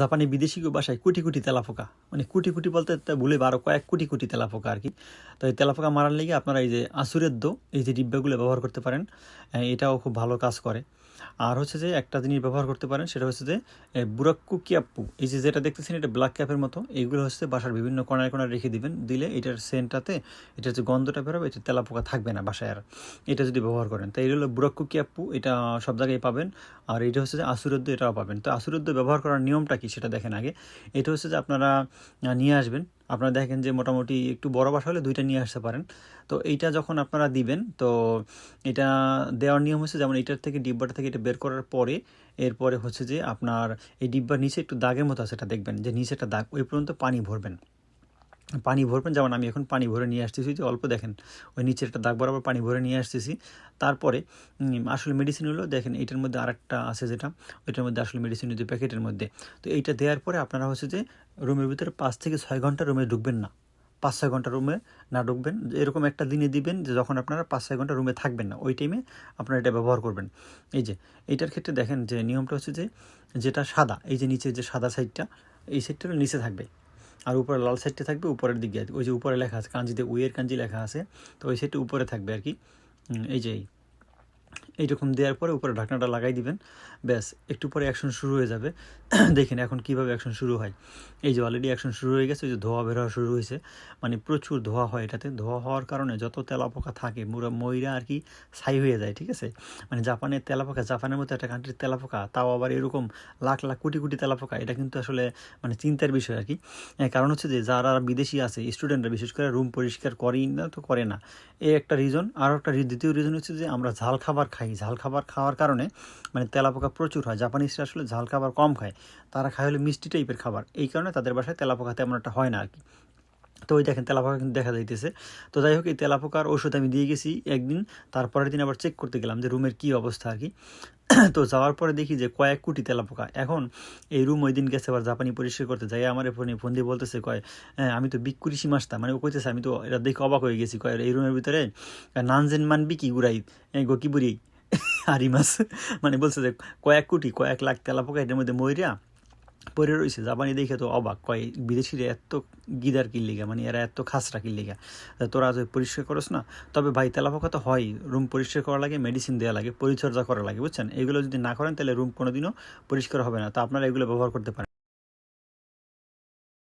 জাপানি বিদেশি বাসায় কোটি কোটি তেলাপোকা। মানে কোটি কোটি বলতে ভুলে বারো কয়েক কোটি কোটি তেলাপোকা আর কি। তো এই তেলাপোকা মারার লেগে আপনারা এই যে আসুরের দো, এই যে ডিব্বাগুলো ব্যবহার করতে পারেন এটাও খুব ভালো কাজ করে। আর হচ্ছে যে একটা জিনিস ব্যবহার করতে পারেন, সেটা হচ্ছে যে বুরাক্কু কিয়াপ্পু এই যে যেটা দেখতেছেন এটা ব্ল্যাক ক্যাপের মতো, এইগুলো হচ্ছে বাসার বিভিন্ন কোনায় কোনায় রেখে দিবেন, দিলে এটার সেন্টটাতে এটার যে গন্ধটা বেরোবে এটা তেলাপোকা থাকবে না বাসায় আর। এটা যদি ব্যবহার করেন তাই এই হলো বুরাক্কু কিয়াপ্পু এটা সব জায়গায় পাবেন। আর এটা হচ্ছে যে আসুরদ্দ এটাও পাবেন। তো আসুরদ্দ ব্যবহার করার নিয়মটা কি সেটা দেখেন আগে। এটা হচ্ছে যে আপনারা নিয়ে আসবেন। আপনারা দেখেন যে মোটামুটি একটু বড় বাসা হলে দুইটা নিয়ে আসতে পারেন। তো এইটা যখন আপনারা দিবেন, তো এটা দেওয়ার নিয়ম হচ্ছে যেমন এইটার থেকে ডিব্বাটা থেকে এটা বের করার পরে, এরপরে হচ্ছে যে আপনার এই ডিব্বার নিচে একটু দাগের মতো আছে, এটা দেখবেন যে নিচে একটা দাগ, ওই পর্যন্ত পানি ভরবেন। পানি ভরবেন, যেমন আমি এখন পানি ভরে নিয়ে আসতেছি যে অল্প দেখেন, ওই নিচের একটা দাগ বরাবর পানি ভরে নিয়ে আসতেছি। তারপরে আসলে মেডিসিন হলো, দেখেন এইটার মধ্যে আরেকটা আছে যেটা, ওইটার মধ্যে আসলে মেডিসিন যে প্যাকেটের মধ্যে। তো এইটা দেওয়ার পরে আপনারা হচ্ছে যে রুমের ভিতরে পাঁচ থেকে ছয় ঘণ্টা রুমে ঢুকবেন না। পাঁচ ছয় ঘণ্টা রুমে না ঢুকবেন, এরকম একটা দিনে দিবেন যে যখন আপনারা পাঁচ ছয় ঘণ্টা রুমে থাকবেন না, ওই টাইমে আপনারা এটা ব্যবহার করবেন। এই যে এইটার ক্ষেত্রে দেখেন যে নিয়মটা হচ্ছে যে, যেটা সাদা, এই যে নিচে যে সাদা সাইডটা এই সাইডটা নিচে থাকবে। আর উপরে লাল সাইডটা থাকবে, উপরের দিকে ওই যে উপরে লেখা আছে, কাঞ্জিতে উইয়ের কাঞ্জি লেখা আছে, তো ওই সাইডটা উপরে থাকবে আর কি। এই যে এইরকম দেওয়ার পরে উপরে ঢাকনাটা লাগাই দিবেন। ব্যাস, একটু পরে অ্যাকশন শুরু হয়ে যাবে। দেখেন এখন কীভাবে অ্যাকশন শুরু হয়। এই যে অলরেডি অ্যাকশন শুরু হয়ে গেছে ওই যে ধোয়া বের হওয়া শুরু হয়েছে। মানে প্রচুর ধোয়া হয় এটাতে। ধোয়া হওয়ার কারণে যত তেলাপোকা থাকে, মুরা, ময়রা আর কি ছাই হয়ে যায়, ঠিক আছে? মানে জাপানের তেলাপোকা, জাপানের মতো একটা কান্ট্রির তেলাপোকা, তাও আবার এরকম লাখ লাখ, কোটি কোটি তেলাপোকা, এটা কিন্তু আসলে মানে চিন্তার বিষয় আর কি। কারণ হচ্ছে যে যারা বিদেশি আছে স্টুডেন্টরা বিশেষ করে রুম পরিষ্কার করেই না, তো করে না। এই একটা রিজন আর একটা দ্বিতীয় রিজন হচ্ছে যে আমরা ঝাল খাবার খাই ঝাল খাবার খাওয়ার কারণে মানে তেলাপোকা প্রচুর হয়। জাপানিজরা আসলে ঝাল খাবার কম খায়। তারা খায় হলে মিষ্টি টাইপের খাবার। এই কারণে তাদের বাসায় তেলাপোকা তেমন একটা হয় না আর কি তো ওই দেখেন, তেলাপোকা কিন্তু দেখা যাইতেছে। তো যাই হোক, এই তেলাপোকার ওষুধ আমি দিয়ে গেছি একদিন। তারপরের দিন আবার চেক করতে গেলাম যে রুমের কী অবস্থা আর কি তো যাওয়ার পরে দেখি যে কয়েক কোটি তেলাপোকা। এখন এই রুম ওই দিন গেছে আবার জাপানি পরিষ্কার করতে। যাই আমার ফোনে, ফোন দিয়ে বলতেছে, কয় হ্যাঁ আমি তো বিকুরিশি মাসতাম মানে ও কইতেছে, আমি তো এটা দেখে অবাক হয়ে গেছি। কয়, এই রুমের ভিতরে নানজেন মানবি কি গুড়াই গোকি হারি মাছ মানে বলছে যে কয়েক কোটি, কয়েক লাখ তেলাপোকা এটার মধ্যে ময়রা পরে রয়েছে জাপানি দেখে তো অবাক। কয়, বিদেশিরা এত গিদার কিল্লিগা মানে এরা এত খাসরা কিল্লিগা তোরা আজ পরিষ্কার করস না, তবে ভাই তেলাপোকা তো হয়। রুম পরিষ্কার করা লাগে, মেডিসিন দেওয়া লাগে, পরিচর্যা করা লাগে, বুঝছেন? এগুলো যদি না করেন, তাহলে রুম কোনোদিনও পরিষ্কার হবে না। তো আপনারা এগুলো ব্যবহার করতে পারেন।